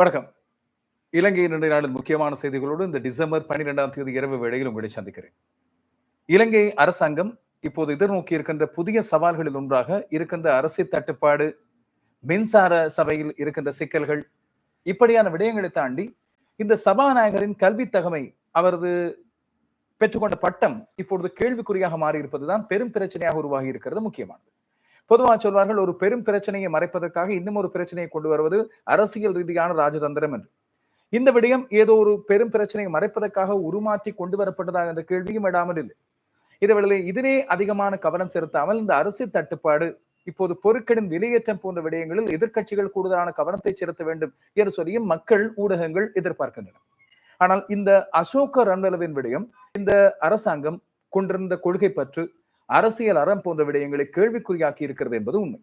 வணக்கம். இலங்கை இன்றைய நாளின் முக்கியமான செய்திகளோடு இந்த டிசம்பர் பன்னிரெண்டாம் தேதி இரவு வேளையில் உங்களை சந்திக்கிறேன். இலங்கை அரசாங்கம் இப்போது எதிர்நோக்கி இருக்கின்ற புதிய சவால்களில் ஒன்றாக இருக்கின்ற அரசு தட்டுப்பாடு மின்சார சபையில் இருக்கின்ற சிக்கல்கள் இப்படியான விடயங்களை தாண்டி இந்த சபாநாயகரின் கல்வி தகமை அவரது பெற்றுக்கொண்ட பட்டம் இப்பொழுது கேள்விக்குறியாக மாறி இருப்பதுதான் பெரும் பிரச்சனையாக உருவாகி இருக்கிறது முக்கியமானது. பொதுவாக சொல்வார்கள் ஒரு பெரும் பிரச்சனையை மறைப்பதற்காக இன்னும் ஒரு பிரச்சனையை கொண்டு வருவது அரசியல் ரீதியான ராஜதந்திரம் என்று. இந்த விடயம் ஏதோ ஒரு பெரும் பிரச்சனையை மறைப்பதற்காக உருமாற்றி கொண்டு வரப்பட்டதா என்ற கேள்வியும் இடாமல் இல்லை. இதுவேளை இதிலே அதிகமான கவனம் செலுத்தாமல் இந்த அரசியல் தட்டுப்பாடு இப்போது பொருட்களின் விலையேற்றம் போன்ற விடயங்களில் எதிர்க்கட்சிகள் கூடுதலான கவனத்தை செலுத்த வேண்டும் என்று சொல்லியும் மக்கள் ஊடகங்கள் எதிர்பார்க்கின்றன. ஆனால் இந்த அசோக ரன்வலவின் விடயம் இந்த அரசாங்கம் கொண்டிருந்த கொள்கை பற்று அரசியல் அறம் போன்ற விடயங்களை கேள்விக்குறியாக்கி இருக்கிறது என்பது உண்மை.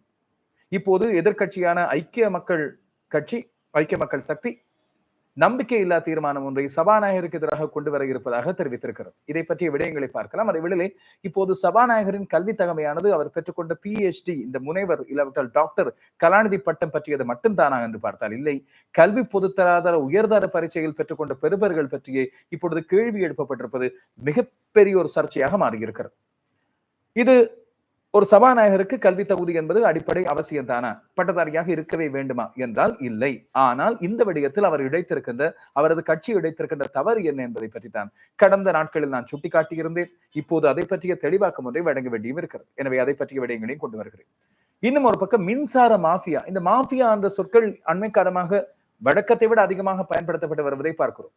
இப்போது எதிர்கட்சியான ஐக்கிய மக்கள் கட்சி ஐக்கிய மக்கள் சக்தி நம்பிக்கை இல்லா தீர்மானம் ஒன்றை சபாநாயகருக்கு எதிராக கொண்டு வர இருப்பதாக தெரிவித்திருக்கிறது. இதை பற்றிய விடயங்களை பார்க்கலாம். அதை விடலே இப்போது சபாநாயகரின் கல்வி தகமையானது அவர் பெற்றுக்கொண்ட பிஹெச்டி இந்த முனைவர் இல்லாவிட்டால் டாக்டர் கலாநிதி பட்டம் பற்றியது மட்டும்தானா என்று பார்த்தால் இல்லை. கல்வி பொதுத்தராதர உயர்தர பரீட்சையில் பெற்றுக்கொண்ட பெறுபர்கள் பற்றியே இப்பொழுது கேள்வி எழுப்பப்பட்டிருப்பது மிகப்பெரிய ஒரு சர்ச்சையாக மாறியிருக்கிறது. இது ஒரு சபாநாயகருக்கு கல்வி தகுதி என்பது அடிப்படை அவசியம் தானா பட்டதாரியாக இருக்கவே வேண்டுமா? என்றால் இல்லை. ஆனால் இந்த விடயத்தில் அவர் இடைத்திருக்கின்ற அவரது கட்சி இடைத்திருக்கின்ற தவறு என்ன என்பதை பற்றி தான் கடந்த நாட்களில் நான் சுட்டிக்காட்டியிருந்தேன். இப்போது அதை பற்றிய தெளிவாக்கம் ஒன்றை வழங்க வேண்டியும் இருக்கிறது. எனவே அதை பற்றிய விடயங்களையும் கொண்டு வருகிறேன். இன்னும் ஒரு பக்கம் மின்சார மாஃபியா. இந்த மாஃபியா என்ற சொற்கள் அண்மைக்காலமாக வழக்கத்தை விட அதிகமாக பயன்படுத்தப்பட்டு வருவதை பார்க்கிறோம்.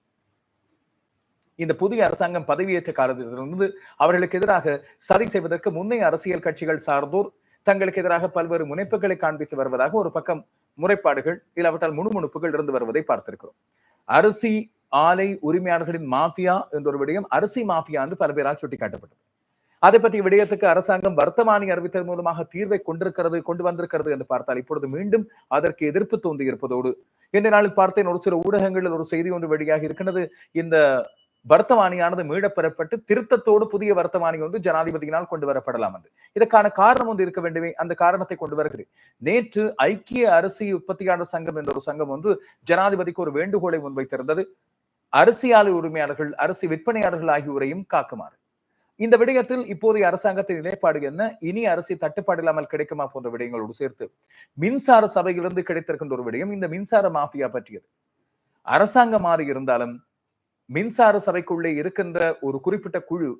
இந்த புதிய அரசாங்கம் பதவியேற்ற காலத்திலிருந்து அவர்களுக்கு எதிராக சதி செய்வதற்கு முன்னைய அரசியல் கட்சிகள் சார்ந்தோர் தங்களுக்கு எதிராக பல்வேறு முனைப்புகளை காண்பித்து வருவதாக ஒரு பக்கம் முறைப்பாடுகள் இல்லாவிட்டால் முணுமுணுப்புகள் இருந்து வருவதை பார்த்திருக்கிறோம். அரிசி ஆலை உரிமையாளர்களின் மாஃபியா என்ற ஒரு விடயம் அரிசி மாஃபியா என்று பல பேரால் சுட்டிக்காட்டப்பட்டது. அதை பற்றிய விடயத்துக்கு அரசாங்கம் வர்த்தமானி அறிவித்தல் மூலமாக தீர்வை கொண்டிருக்கிறது கொண்டு வந்திருக்கிறது என்று பார்த்தால் இப்பொழுது மீண்டும் அதற்கு எதிர்ப்பு தோன்றி இருப்பதோடு இன்றைய நாளில் பார்த்தேன் ஒரு சில ஊடகங்களில் ஒரு செய்தி ஒன்று வெளியாக இருக்கிறது இந்த வர்த்தமானியானது மீளப்பெறப்பட்டு திருத்தத்தோடு புதிய வர்த்தமானி வந்து ஜனாதிபதியினால் கொண்டு வரப்படலாம் என்று இதற்கான காரணம் ஒன்று இருக்க வேண்டுமே அந்த காரணத்தை கொண்டு வருகிறேன் நேற்று ஐக்கிய அரிசி உற்பத்தியாளர் சங்கம் என்ற ஒரு சங்கம் வந்து ஜனாதிபதிக்கு ஒரு வேண்டுகோளை முன்வைத்திருந்தது. அரிசி ஆலை உரிமையாளர்கள் அரிசி விற்பனையாளர்கள் ஆகியோரையும் காக்குமாறு. இந்த விடயத்தில் இப்போதைய அரசாங்கத்தின் நிலைப்பாடு என்ன? இனி அரசு தட்டுப்பாடு இல்லாமல் கிடைக்குமா போன்ற விடயங்களோடு சேர்த்து மின்சார சபையிலிருந்து கிடைத்திருக்கின்ற ஒரு விடயம் இந்த மின்சார மாஃபியா பற்றியது. அரசாங்கம் மாறி இருந்தாலும் மின்சார சபைக்குள்ளே இருக்கின்ற ஒரு குறிப்பிட்ட குழு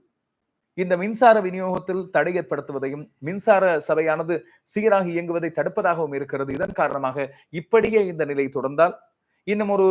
இந்த மின்சார விநியோகத்தில் தடை ஏற்படுத்துவதையும் மின்சார சபையானது சீராக இயங்குவதை தடுப்பதாகவும் இருக்கிறது. இதன் காரணமாக இப்படியே இந்த நிலை தொடர்ந்தால் இன்னும் ஒரு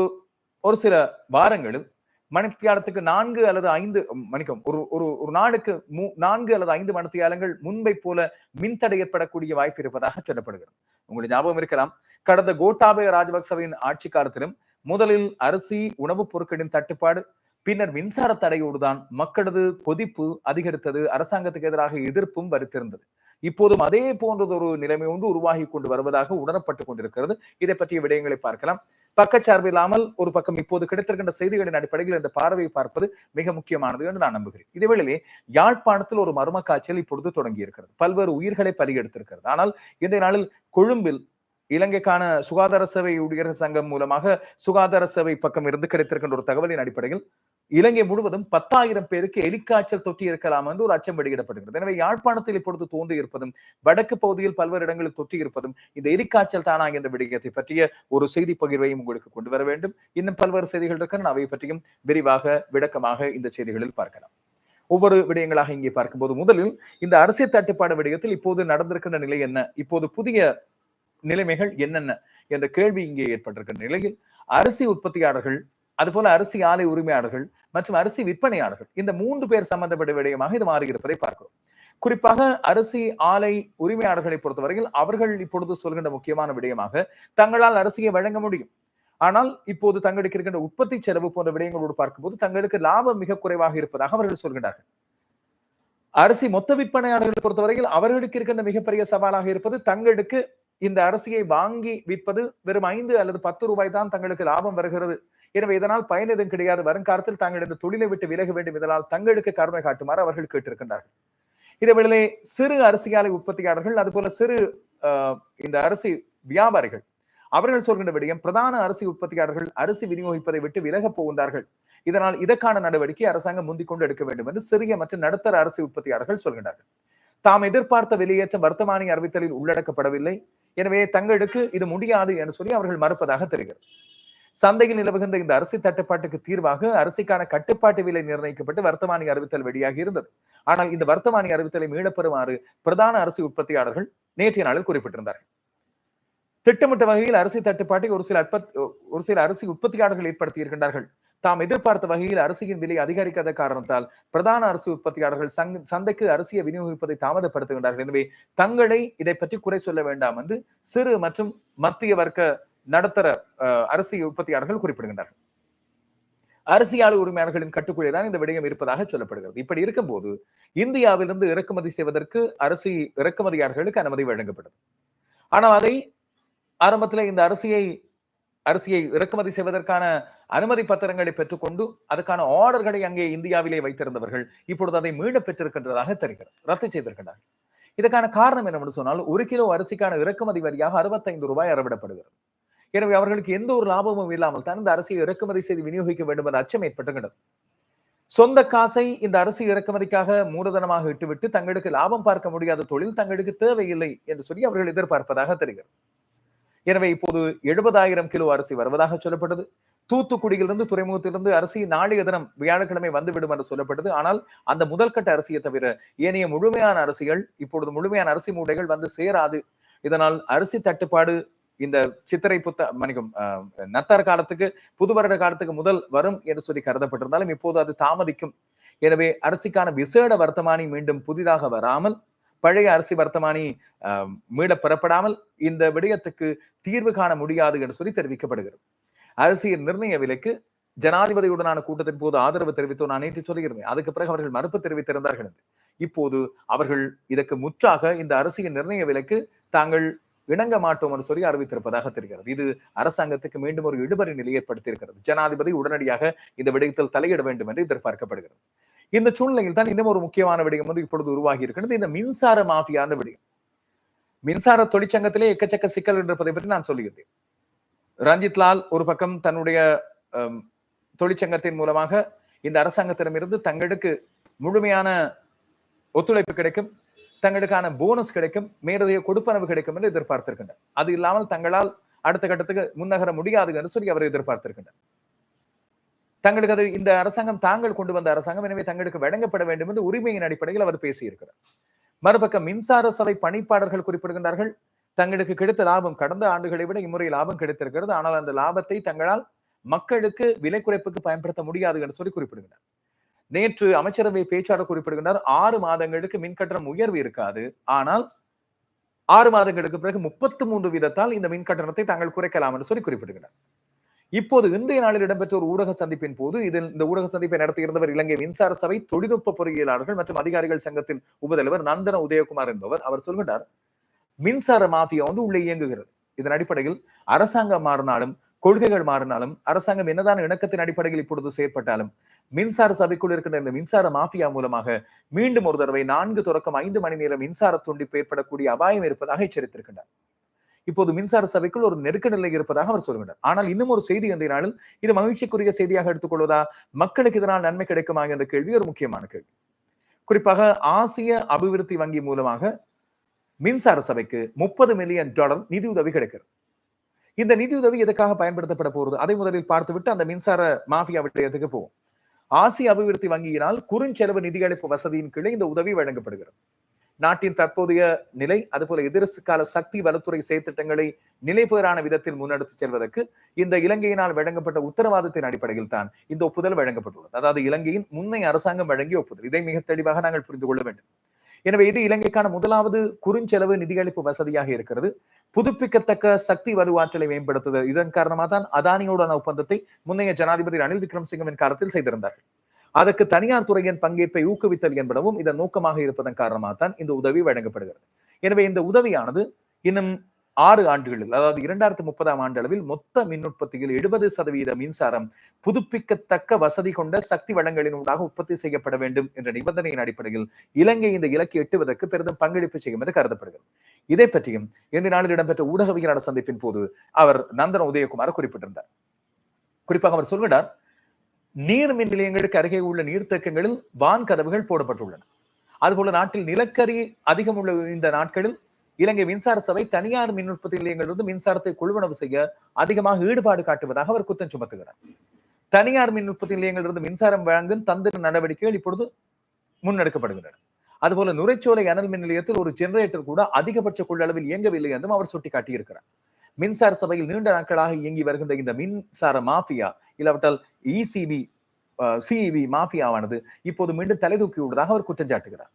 ஒரு சில வாரங்களில் மணித்தியாலத்துக்கு நான்கு அல்லது ஐந்து மணிக்கம் ஒரு ஒரு ஒரு நாளுக்கு மூ நான்கு அல்லது ஐந்து மணித்தியாலங்கள் முன்பை போல மின்தடை ஏற்படக்கூடிய வாய்ப்பு இருப்பதாக சொல்லப்படுகிறது. உங்களுக்கு ஞாபகம் இருக்கலாம் கடந்த கோட்டாபய ராஜபக்சவின் ஆட்சி காலத்திலும் முதலில் அரிசி உணவுப் பொருட்களின் தட்டுப்பாடு பின்னர் மின்சார தடையோடுதான் மக்களது கொதிப்பு அதிகரித்தது அரசாங்கத்துக்கு எதிராக எதிர்ப்பும் வருத்திருந்தது. இப்போதும் அதே போன்றது ஒரு நிலைமை ஒன்று உருவாகி கொண்டு வருவதாக உணரப்பட்டுக் கொண்டிருக்கிறது. இதை பற்றிய விடயங்களை பார்க்கலாம். பக்கச்சார்பு இல்லாமல் ஒரு பக்கம் இப்போது கிடைத்திருக்கின்ற செய்திகளின் அடிப்படையில் இந்த பார்வையை பார்ப்பது மிக முக்கியமானது என்று நான் நம்புகிறேன். இதேவேளையிலே யாழ்ப்பாணத்தில் ஒரு மர்ம காய்ச்சல் இப்பொழுது தொடங்கி இருக்கிறது பல்வேறு உயிர்களை பலியெடுத்திருக்கிறது. ஆனால் இந்த நாளில் கொழும்பில் இலங்கைக்கான சுகாதார சேவை ஊழியர் சங்கம் மூலமாக சுகாதார சேவை பக்கம் இருந்து கிடைத்திருக்கின்ற ஒரு தகவலின் அடிப்படையில் இலங்கை முழுவதும் பத்தாயிரம் பேருக்கு எலிக்காய்ச்சல் தொட்டி இருக்கலாம் என்று ஒரு அச்சம் வெளியிடப்படுகிறது. எனவே யாழ்ப்பாணத்தில் இப்பொழுது தோன்றி இருப்பதும் வடக்கு பகுதியில் பல்வேறு இடங்களில் தொட்டி இருப்பதும் இந்த எலிக்காய்ச்சல் தானா என்ற விடயத்தை பற்றிய ஒரு செய்தி பகிர்வையும் உங்களுக்கு கொண்டு வர வேண்டும். இன்னும் பல்வேறு செய்திகள் இருக்கிற அவை பற்றியும் விரிவாக விளக்கமாக இந்த செய்திகளில் பார்க்கலாம். ஒவ்வொரு விடயங்களாக இங்கே பார்க்கும்போது முதலில் இந்த அரசியல் தட்டுப்பாடு விடயத்தில் இப்போது நடந்திருக்கின்ற நிலை என்ன? இப்போது புதிய நிலைமைகள் என்னென்ன என்ற கேள்வி இங்கே ஏற்பட்டிருக்கிற நிலையில் அரிசி உற்பத்தியாளர்கள் அதுபோல அரிசி ஆலை உரிமையாளர்கள் மற்றும் அரிசி விற்பனையாளர்கள் இந்த மூன்று பேர் சம்பந்தப்பட்ட விடயமாக இது மாறி இருப்பதை பார்க்கிறோம். குறிப்பாக அரிசி ஆலை உரிமையாளர்களை பொறுத்தவரையில் அவர்கள் இப்பொழுது சொல்கின்ற முக்கியமான விடயமாக தங்களால் அரிசியை வழங்க முடியும். ஆனால் இப்போது தங்களுக்கு இருக்கின்ற உற்பத்தி செலவு போன்ற விடயங்களோடு பார்க்கும்போது தங்களுக்கு லாபம் மிக குறைவாக இருப்பதாக அவர்கள் சொல்கின்றார்கள். அரிசி மொத்த விற்பனையாளர்களை பொறுத்தவரையில் அவர்களுக்கு இருக்கின்ற மிகப்பெரிய சவாலாக இருப்பது தங்களுக்கு இந்த அரிசியை வாங்கி விற்பது வெறும் ஐந்து அல்லது பத்து ரூபாய் தான் தங்களுக்கு லாபம் வருகிறது. எனவே இதனால் பயன் எதுவும் கிடையாது. வருங்காலத்தில் தாங்கள் இந்த தொழிலை விட்டு விலக வேண்டும் இதனால் தங்களுக்கு கருணை காட்டுமாறு அவர்கள் கேட்டிருக்கின்றார்கள். இதேவேளை சிறு அரிசியாலை உற்பத்தியாளர்கள் அதுபோல சிறு இந்த அரிசி வியாபாரிகள் அவர்கள் சொல்கின்ற விடயம் பிரதான அரிசி உற்பத்தியாளர்கள் அரிசி விநியோகிப்பதை விட்டு விலகப் போகின்றார்கள். இதனால் இதற்கான நடவடிக்கை அரசாங்கம் முந்திக் கொண்டு எடுக்க வேண்டும் என்று சிறிய மற்றும் நடுத்தர அரிசி உற்பத்தியாளர்கள் சொல்கின்றார்கள். தாம் எதிர்பார்த்த வெளியேற்றம் வர்த்தமானி அறிவித்தலில் உள்ளடக்கப்படவில்லை. எனவே தங்களுக்கு இது முடியாது என்று சொல்லி அவர்கள் மறுப்பதாக தெரிகிறது. சந்தையில் நிலவுகின்ற இந்த அரிசி தட்டுப்பாட்டுக்கு தீர்வாக அரிசிக்கான கட்டுப்பாட்டு விலை நிர்ணயிக்கப்பட்டு வர்த்தமானி அறிவித்தல் வெளியாகி இருந்தது. ஆனால் இந்த வர்த்தமானி அறிவித்தலை மீளப்பெறுமாறு பிரதான அரிசி உற்பத்தியாளர்கள் நேற்றைய நாளில் குறிப்பிட்டிருந்தார்கள். திட்டமிட்ட வகையில் அரிசி தட்டுப்பாட்டை ஒரு சில அற்ப ஒரு சில அரிசி உற்பத்தியாளர்கள் ஏற்படுத்தி இருக்கின்றார்கள் தாம் எதிர்பார்த்த வகையில் அரிசியின் விலை அதிகரிக்காத காரணத்தால் பிரதான அரிசி உற்பத்தியாளர்கள் சங் சந்தைக்கு அரிசியை விநியோகிப்பதை தாமதப்படுத்துகின்றார்கள். எனவே தங்களை இதை பற்றி குறை சொல்ல வேண்டாம் என்று சிறு மற்றும் மத்திய வர்க்க நடத்தர அரிசி உற்பத்தியாளர்கள் குறிப்பிடுகின்றார்கள். அரசியல் உரிமையாளர்களின் கட்டுக்குள்ளே தான் இந்த விடயம் இருப்பதாக சொல்லப்படுகிறது. இப்படி இருக்கும்போது இந்தியாவிலிருந்து இறக்குமதி செய்வதற்கு அரிசி இறக்குமதியாளர்களுக்கு அனுமதி வழங்கப்பட்டது ஆனால் அதை ஆரம்பத்தில் இந்த அரிசியை அரிசியை இறக்குமதி செய்வதற்கான அனுமதி பத்திரங்களை பெற்றுக்கொண்டு அதுக்கான ஆர்டர்களை அங்கே இந்தியாவிலே வைத்திருந்தவர்கள் இப்பொழுது அதை மீண்டும் பெற்றிருக்கின்றதாக தெரிகிறது. ரத்து செய்திருக்கிறார்கள். இதற்கான காரணம் என்னவென்று சொன்னால் ஒரு கிலோ அரிசிக்கான இறக்குமதி வரியாக அறுபத்தைந்து ரூபாய் அறவிடப்படுகிறது. எனவே அவர்களுக்கு எந்த ஒரு லாபமும் இல்லாமல் தான் இந்த அரசியை இறக்குமதி செய்து விநியோகிக்க வேண்டும் என்ற அச்சம் ஏற்பட்டுகிறது சொந்த காசை இந்த அரசு இறக்குமதிக்காக மூலதனமாக இட்டுவிட்டு தங்களுக்கு லாபம் பார்க்க முடியாத தொழில் தங்களுக்கு தேவையில்லை என்று சொல்லி அவர்கள் எதிர்பார்ப்பதாக தெரிகிறது. எனவே இப்போது எழுபதாயிரம் கிலோ அரிசி வருவதாக சொல்லப்பட்டது. தூத்துக்குடியிலிருந்து துறைமுகத்திலிருந்து அரிசி நாளைய தினம் வியாழக்கிழமை வந்துவிடும் என்று சொல்லப்பட்டது. ஆனால் அந்த முதல் கட்ட அரிசியை தவிர ஏனைய முழுமையான அரிசிகள் இப்பொழுது முழுமையான அரிசி மூட்டைகள் வந்து சேராது. இதனால் அரிசி தட்டுப்பாடு இந்த சித்திரை புத்த மணிக்கும் நத்தார் காலத்துக்கு புது வருட காலத்துக்கு முதல் வரும் என்று சொல்லி கருதப்பட்டிருந்தாலும் இப்போது அது தாமதிக்கும். எனவே அரிசிக்கான விசேட வர்த்தமானி மீண்டும் புதிதாக வராமல் பழைய அரசு வர்த்தமானி மீள பெறப்படாமல் இந்த விடயத்துக்கு தீர்வு காண முடியாது என்று சொல்லி தெரிவிக்கப்படுகிறது. அரசியல் நிர்ணய விலைக்கு ஜனாதிபதியுடனான கூட்டத்தின் போது ஆதரவு தெரிவித்தோம் நான் நேற்று சொல்லியிருந்தேன். அதுக்கு பிறகு அவர்கள் மறுப்பு தெரிவித்திருந்தார்கள் இப்போது அவர்கள் இதற்கு முற்றாக இந்த அரசியல் நிர்ணய விலைக்கு தாங்கள் இணங்க மாட்டோம் என்று சொல்லி அறிவித்திருப்பதாக தெரிகிறது. இது அரசாங்கத்துக்கு மீண்டும் ஒரு இடுபறி நிலை ஏற்படுத்தியிருக்கிறது. ஜனாதிபதி உடனடியாக இந்த விடயத்தில் தலையிட வேண்டும் என்று எதிர்பார்க்கப்படுகிறது. இந்த சூழ்நிலையில் தான் இன்னும் ஒரு முக்கியமான விடயம் வந்து இப்பொழுது உருவாகி இருக்கிறது. இந்த மின்சார மாஃபியான விடயம். மின்சார தொழிற்சங்கத்திலே எக்கச்சக்க சிக்கல் இருப்பதை பற்றி நான் சொல்லியிருந்தேன். ரஞ்சித் லால் ஒரு பக்கம் தன்னுடைய தொழிற்சங்கத்தின் மூலமாக இந்த அரசாங்கத்திடமிருந்து தங்களுக்கு முழுமையான ஒத்துழைப்பு கிடைக்கும் தங்களுக்கான போனஸ் கிடைக்கும் மேலதிக கொடுப்பனவு கிடைக்கும் என்று எதிர்பார்த்திருக்கின்றனர். அது இல்லாமல் தங்களால் அடுத்த கட்டத்துக்கு முன்னகர முடியாது என்று சொல்லி அவர் எதிர்பார்த்திருக்கின்றனர். தங்களுக்கு அது இந்த அரசாங்கம் தாங்கள் கொண்டு வந்த அரசாங்கம் எனவே தங்களுக்கு வழங்கப்பட வேண்டும் என்று உரிமையின் அடிப்படையில் அவர் பேசியிருக்கிறார். மறுபக்கம் மின்சார சபை பணிப்பாளர்கள் குறிப்பிடுகின்றார்கள் தங்களுக்கு கிடைத்த லாபம் கடந்த ஆண்டுகளை விட இம்முறை லாபம் கிடைத்திருக்கிறது ஆனால் அந்த லாபத்தை தங்களால் மக்களுக்கு விலை குறைப்புக்கு பயன்படுத்த முடியாது என்று சொல்லி குறிப்பிடுகிறார் நேற்று அமைச்சரவை பேச்சாளர் குறிப்பிடுகின்றார் ஆறு மாதங்களுக்கு மின் கட்டணம் உயர்வு இருக்காது ஆனால் ஆறு மாதங்களுக்கு பிறகு முப்பத்தி மூன்று வீதத்தால் இந்த மின் கட்டணத்தை தாங்கள் குறைக்கலாம் என்று சொல்லி குறிப்பிடுகிறார் இப்போது இன்றைய நாளில் இடம்பெற்ற ஒரு ஊடக சந்திப்பின் போது இதில் இந்த ஊடக சந்திப்பை நடத்தியிருந்தவர் இலங்கை மின்சார சபை தொழில்நுட்ப பொறியியலாளர்கள் மற்றும் அதிகாரிகள் சங்கத்தின் உபதலைவர் நந்தன உதயகுமார் என்பவர். அவர் சொல்கின்றார் மின்சார மாஃபியா வந்து உள்ளே இயங்குகிறது. இதன் அடிப்படையில் அரசாங்கம் மாறினாலும் கொள்கைகள் மாறினாலும் அரசாங்கம் என்னதான இணக்கத்தின் அடிப்படையில் இப்பொழுது செயற்பட்டாலும் மின்சார சபைக்குள் இருக்கின்ற இந்த மின்சார மாஃபியா மூலமாக மீண்டும் ஒரு தடவை நான்கு தொடக்கம் ஐந்து மணி நேரம் மின்சார துண்டிப்பு ஏற்படக்கூடிய அபாயம் இருப்பதாக எச்சரித்திருக்கின்றார். இப்போது மின்சார சபைக்குள் ஒரு நெருக்க நிலை இருப்பதாக அவர் சொல்கின்றார் ஆனால் இன்னும் ஒரு செய்தி அந்த நாளில் இது மகிழ்ச்சிக்குரிய செய்தியாக எடுத்துக்கொள்வதா மக்களுக்கு இதனால் நன்மை கிடைக்குமா? என்ற கேள்வி ஒரு முக்கியமான கேள்வி. குறிப்பாக ஆசிய அபிவிருத்தி வங்கி மூலமாக மின்சார சபைக்கு முப்பது மில்லியன் டாலர் நிதி உதவி கிடைக்கிறது. இந்த நிதி உதவி எதுக்காக பயன்படுத்தப்பட போகிறது? அதை முதலில் பார்த்துவிட்டு அந்த மின்சார மாஃபியா விடயத்துக்கு போவோம். ஆசிய அபிவிருத்தி வங்கியினால் குறுஞ்செலவு நிதியளிப்பு வசதியின் கீழே இந்த உதவி வழங்கப்படுகிறது. நாட்டின் தற்போதைய நிலை அதுபோல எதிர்கால சக்தி வலுத்துறை செயற்திட்டங்களை நிலைபெறான விதத்தில் முன்னெடுத்து செல்வதற்கு இந்த இலங்கையினால் வழங்கப்பட்ட உத்தரவாதத்தின் அடிப்படையில் தான் இந்த ஒப்புதல் வழங்கப்பட்டுள்ளது. அதாவது இலங்கையின் முன்னைய அரசாங்கம் வழங்கிய ஒப்புதல். இதை மிக தெளிவாக நாங்கள் புரிந்து கொள்ள வேண்டும். எனவே இது இலங்கைக்கான முதலாவது குறுஞ்செலவு நிதியளிப்பு வசதியாக இருக்கிறது. புதுப்பிக்கத்தக்க சக்தி வலுவாற்றலை மேம்படுத்துதல். இதன் காரணமாக தான் அதானியோடான ஒப்பந்தத்தை முன்னைய ஜனாதிபதி ரணில் விக்ரமசிங்கவின் காலத்தில் செய்திருந்தார்கள். அதற்கு தனியார் துறையின் பங்கேற்பை ஊக்குவித்தல் என்பனவும் இதன் நோக்கமாக இருப்பதன் காரணமாக தான் இந்த உதவி வழங்கப்படுகிறது. எனவே இந்த உதவியானது இன்னும் ஆறு ஆண்டுகளில் அதாவது இரண்டாயிரத்தி முப்பதாம் ஆண்டு அளவில் மொத்த மின் உற்பத்தியில் எழுபது சதவீத மின்சாரம் புதுப்பிக்கத்தக்க வசதி கொண்ட சக்தி வளங்களினூடாக உற்பத்தி செய்யப்பட வேண்டும் என்ற நிபந்தனையின் அடிப்படையில் இலங்கை இந்த இலக்கை எட்டுவதற்கு பெரிதும் பங்களிப்பு செய்யும் என்று கருதப்படுகிறது. இதை பற்றியும் இந்த நாளில் இடம்பெற்ற ஊடகவியலாளர் சந்திப்பின் போது அவர் நந்தன உதயகுமார் குறிப்பிட்டிருந்தார். குறிப்பாக அவர் சொல்கிறார் நீர் மின் நிலையங்களுக்கு அருகே உள்ள நீர்த்தக்கங்களில் வான் கதவுகள் போடப்பட்டுள்ளன. அதுபோல நாட்டில் நிலக்கரி அதிகம் உள்ள இந்த நாட்களில் இலங்கை மின்சார சபை தனியார் மின் உற்பத்தி நிலையங்களிலிருந்து மின்சாரத்தை கொள்வனவு செய்ய அதிகமாக ஈடுபாடு காட்டுவதாக அவர் குற்றம் சுமத்துகிறார். தனியார் மின் உற்பத்தி நிலையங்களிலிருந்து மின்சாரம் வழங்கும் தந்திர நடவடிக்கைகள் இப்பொழுது முன்னெடுக்கப்படுகின்றன. அதுபோல நுரைச்சோலை அனல் மின் நிலையத்தில் ஒரு ஜெனரேட்டர் கூட அதிகபட்ச கொள்ளளவில் இயங்கவில்லை என்றும் அவர் சுட்டிக்காட்டியிருக்கிறார். மின்சார சபையில் நீண்ட நாட்களாக இயங்கி வருகின்ற இந்த மின்சார மாஃபியா இல்லாவிட்டால் இசிபி சிஇபி மாஃபியாவானது இப்போது மீண்டும் தலை தூக்கியுள்ளதாக அவர் குற்றம் சாட்டுகிறார்.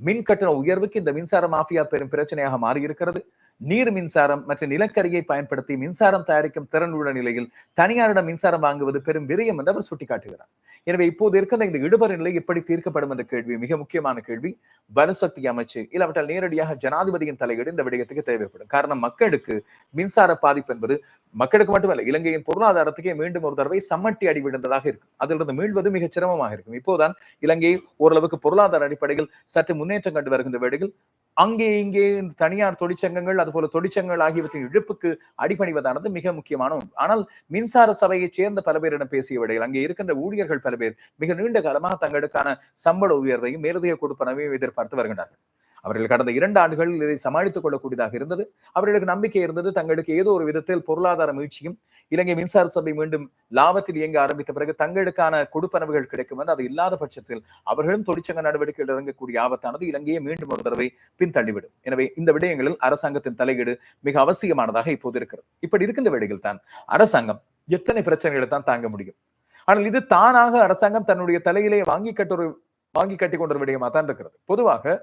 மின் கட்டண உயர்வுக்கு இந்த மின்சார மாஃபியா பெரும் பிரச்சனையாக மாறி இருக்கிறது நீர் மின்சாரம் மற்றும் நிலக்கரியை பயன்படுத்தி மின்சாரம் தயாரிக்கும் திறன் உள்ள நிலையில் தனியாரிடம் மின்சாரம் வாங்குவது பெரும் விரயம் என்று அவர் சுட்டிக்காட்டுகிறார். எனவே இப்போது இருக்கின்ற இந்த இடுபற நிலை எப்படி தீர்க்கப்படும் என்ற கேள்வி மிக முக்கியமான கேள்வி. வனசக்தி அமைச்சு இல்லாவிட்டால் நேரடியாக ஜனாதிபதியின் தலையீடு இந்த விடயத்துக்கு தேவைப்படும். காரணம் மக்களுக்கு மின்சார பாதிப்பு என்பது மக்களுக்கு மட்டுமல்ல இலங்கையின் பொருளாதாரத்துக்கே மீண்டும் ஒரு தடவை சம்மட்டி அடி விழுந்ததாக இருக்கும். அதிலிருந்து மீள்வது மிக சிரமமாக இருக்கும். இப்போதான் இலங்கை ஓரளவுக்கு பொருளாதார அடிப்படையில் சற்று முன்னேற்றம் கண்டு வருகின்ற வேளையில் அங்கே இங்கே தனியார் தொழிற்சங்கங்கள் அதுபோல தொழிற்சங்கங்கள் ஆகியவற்றின் இழப்புக்கு அடிபணிவதானது மிக முக்கியமான ஒன்று. ஆனால் மின்சார சபையைச் சேர்ந்த பல பேரிடம் பேசிய விடையில் அங்கே இருக்கின்ற ஊழியர்கள் பல பேர் மிக நீண்ட காலமாக தங்களுக்கான சம்பள உயர்வையும் மேலதிக கொடுப்பனவையும் எதிர்பார்த்து வருகின்றார்கள். அவர்கள் கடந்த இரண்டு ஆண்டுகளில் இதை சமாளித்துக் கொள்ளக்கூடியதாக இருந்தது. அவர்களுக்கு நம்பிக்கை இருந்தது. தங்களுக்கு ஏதோ ஒரு விதத்தில் பொருளாதார மீழ்ச்சியும் இலங்கை மின்சார சபை மீண்டும் லாபத்தில் இயங்க ஆரம்பித்த பிறகு தங்களுக்கான கொடுப்பனவுகள் கிடைக்கும் என்று அது இல்லாத பட்சத்தில் அவர்களும் தொழிற்சங்க நடவடிக்கையில் இறங்கக்கூடிய ஆபத்தானது. இலங்கையை மீண்டும் ஒரு தடவை பின்தள்ளிவிடும். எனவே இந்த விடயங்களில் அரசாங்கத்தின் தலையீடு மிக அவசியமானதாக இப்போது இருக்கிறது. இப்படி இருக்கின்ற வேளையில் தான் அரசாங்கம் எத்தனை பிரச்சனைகளை தான் தாங்க முடியும். ஆனால் இது தானாக அரசாங்கம் தன்னுடைய தலையிலே வாங்கி கட்டுற வாங்கி கட்டி கொண்ட விடயமா தான் இருக்கிறது. பொதுவாக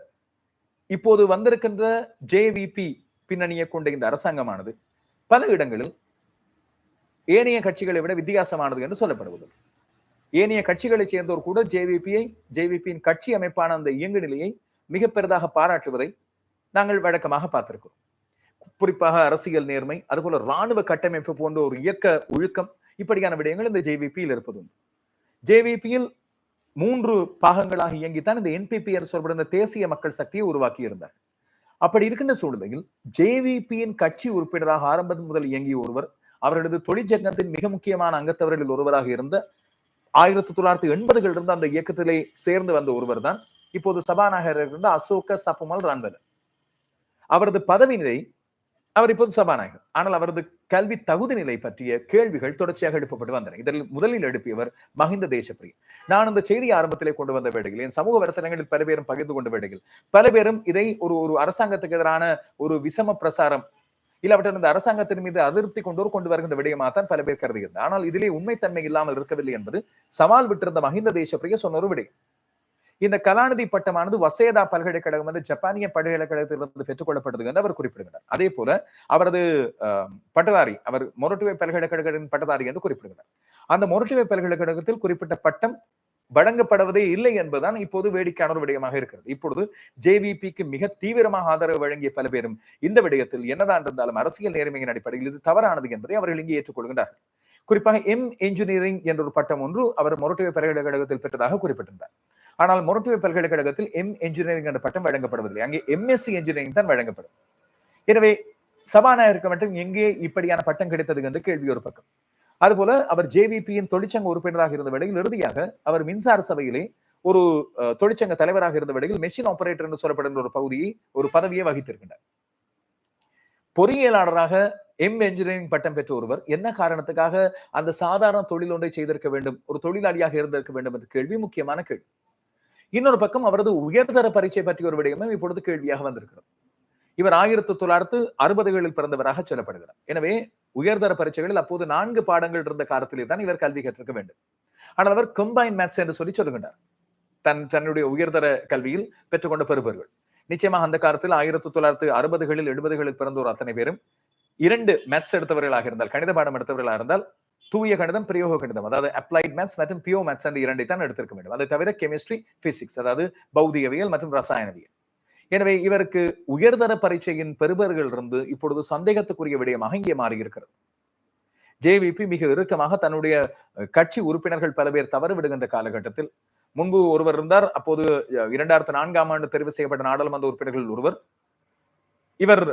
இப்போது வந்திருக்கின்ற ஜேவிபி பின்னணியை கொண்ட இந்த அரசாங்கமானது பல இடங்களில் ஏனைய கட்சிகளை விட வித்தியாசமானது என்று சொல்லப்படுவது. ஏனைய கட்சிகளை சேர்ந்தோர் கூட ஜேவிபியை ஜேவிபியின் கட்சி அமைப்பான அந்த இயங்கு நிலையை மிக பெரிதாக பாராட்டுவதை நாங்கள் வழக்கமாக பார்த்திருக்கிறோம். குறிப்பாக அரசியல் நேர்மை அதுபோல ராணுவ கட்டமைப்பு போன்ற ஒரு இயக்க ஒழுக்கம் இப்படியான விடயங்கள் இந்த ஜேவிபியில் இருப்பது ஜேவிபியில் மூன்று பாகங்களாக இயங்கித்தான் இந்த என்பிபி என்று சொல்லப்படுகிற தேசிய மக்கள் சக்தியை உருவாக்கி இருந்தார். அப்படி இருக்கின்ற சூழ்நிலையில் ஜேவிபியின் கட்சி உறுப்பினராக ஆரம்பம் முதல் இயங்கிய ஒருவர் அவர்களது தொழிற்சங்கத்தின் மிக முக்கியமான அங்கத்தவர்களில் ஒருவராக இருந்த ஆயிரத்தி தொள்ளாயிரத்தி எண்பதுகளில் இருந்து அந்த இயக்கத்திலே சேர்ந்து வந்த ஒருவர் தான் இப்போது சபாநாயகர் இருந்த அசோக சபமல் ரான்வல் அவரது பதவி நிலை அவர் இப்போது சபாநாயகர். ஆனால் அவரது கல்வி தகுதி நிலை பற்றிய கேள்விகள் தொடர்ச்சியாக எழுப்பப்பட்டு வந்தன. இதில் முதலில் எழுப்பியவர் மஹிந்த தேசப்பிரிய நான் இந்த செய்தி ஆரம்பத்திலே கொண்டு வந்த வேடையில் என் சமூக வலைத்தளங்களில் பல பேரும் பகிர்ந்து கொண்ட வேடையில் பல பேரும் இதை ஒரு ஒரு அரசாங்கத்துக்கு எதிரான ஒரு விசம பிரசாரம் இல்லாவிட்டால் இந்த அரசாங்கத்தின் மீது அதிருப்தி கொண்டோர் கொண்டு வருகின்ற விடயமாக தான் பல பேர் கருதுகிறது ஆனால் இதிலே உண்மைத்தன்மை இல்லாமல் இருக்கவில்லை என்பது சவால் விட்டிருந்த மஹிந்த தேசப்பிரிய சொன்ன ஒரு விடயம். இந்த கலாநிதி பட்டமானது வசேதா பல்கலைக்கழகம் வந்து ஜப்பானிய பல்கலைக்கழகத்திலிருந்து பெற்றுக்கொள்ளப்பட்டது என்று அவர் குறிப்பிடுகிறார். அதே போல அவரது பட்டதாரி அவர் மொரட்டுவை பல்கலைக்கழகத்தின் பட்டதாரி என்று குறிப்பிடுகிறார். அந்த மொரட்டுவை பல்கலைக்கழகத்தில் குறிப்பிட்ட பட்டம் வழங்கப்படுவதே இல்லை என்பதுதான் இப்போது வேடிக்கையான ஒரு விடயமாக இருக்கிறது. இப்பொழுது ஜேவிபிக்கு மிக தீவிரமாக ஆதரவு வழங்கிய பல பேரும் இந்த விடயத்தில் என்னதான் இருந்தாலும் அரசியல் நேர்மையின் அடிப்படையில் இது தவறானது என்பதை அவர்கள் இங்கே ஏற்றுக்கொள்கின்றார்கள். குறிப்பாக எம் என்ஜினியரிங் என்ற ஒரு பட்டம் ஒன்று அவர் மொரட்டுவை பல்கலைக்கழகத்தில் பெற்றதாக குறிப்பிட்டிருந்தார். ஆனால் மொரட்டுவை பல்கலைக்கழகத்தில் எம் என்ஜினியரிங் என்ற பட்டம் வழங்கப்படுவதில்லை அங்கே எம்எஸ்சி என்ஜினியரிங் தான் வழங்கப்படும். எனவே சபாநாயகருக்கு மட்டும் எங்கே இப்படியான பட்டம் கிடைத்தது என்று கேள்வி ஒரு பக்கம். அதுபோல அவர் ஜேவிபியின் தொழிற்சங்க உறுப்பினராக இருந்த வேளையில் இறுதியாக அவர் மின்சார சபையிலே ஒரு தொழிற்சங்க தலைவராக இருந்த வேளையில் மெஷின் ஆபரேட்டர் என்று சொல்லப்படுகிற ஒரு பகுதியை ஒரு பதவியை வகித்திருக்கின்றார். பொறியியலாளராக எம் என்ஜினியரிங் பட்டம் பெற்ற ஒருவர் என்ன காரணத்துக்காக அந்த சாதாரண தொழில் ஒன்றை செய்திருக்க வேண்டும் ஒரு தொழிலாளியாக இருந்திருக்க வேண்டும் என்ற கேள்வி முக்கியமான கேள்வி. இன்னொரு பக்கம் அவரது உயர்தர பரீட்சை பற்றிய ஒரு விடயமும் இப்பொழுது கேள்வியாக வந்திருக்கிறது. இவர் ஆயிரத்தி தொள்ளாயிரத்து அறுபதுகளில் பிறந்தவராக சொல்லப்படுகிறார். எனவே உயர்தர பரீட்சைகளில் அப்போது நான்கு பாடங்கள் இருந்த காலத்திலே தான் இவர் கல்வி கற்றிருக்க வேண்டும். ஆனால் அவர் கம்பைன் மேத்ஸ் என்று சொல்லி சொல்லுகின்றார். தன் தன்னுடைய உயர்தர கல்வியில் பெற்றுக்கொண்ட பெறுபவர்கள். நிச்சயமாக அந்த காலத்தில் ஆயிரத்தி தொள்ளாயிரத்து அறுபதுகளில் எழுபதுகளில் பிறந்தோர் அத்தனை பேரும் இரண்டு மேத்ஸ் எடுத்தவர்களாக இருந்தால் கணித பாடம் எடுத்தவர்களாக இருந்தால் தூய கணிதம் பிரயோக கணிதம். அதாவது அப்ளைட் மேத்ஸ் மற்றும் பியோ மேத்ஸ் என்ற இரண்டை தான் எடுத்திருக்க வேண்டும். அதை தவிர கெமிஸ்ட்ரி பிசிக்ஸ் அதாவது பௌதிகவியல் மற்றும் ரசாயனவியல். எனவே இவருக்கு உயர்தர பரீட்சையின் பெறுபர்கள் இருந்து இப்பொழுது சந்தேகத்துக்குரிய விடயமாக இங்கே மாறியிருக்கிறது. ஜேவிபி மிக இறுக்கமாக தன்னுடைய கட்சி உறுப்பினர்கள் பல பேர் தவறு விடுகின்ற காலகட்டத்தில் முன்பு ஒருவர் இருந்தார் அப்போது இரண்டாயிரத்தி நான்காம் ஆண்டு தெரிவு செய்யப்பட்ட நாடாளுமன்ற உறுப்பினர்கள் ஒருவர். இவர்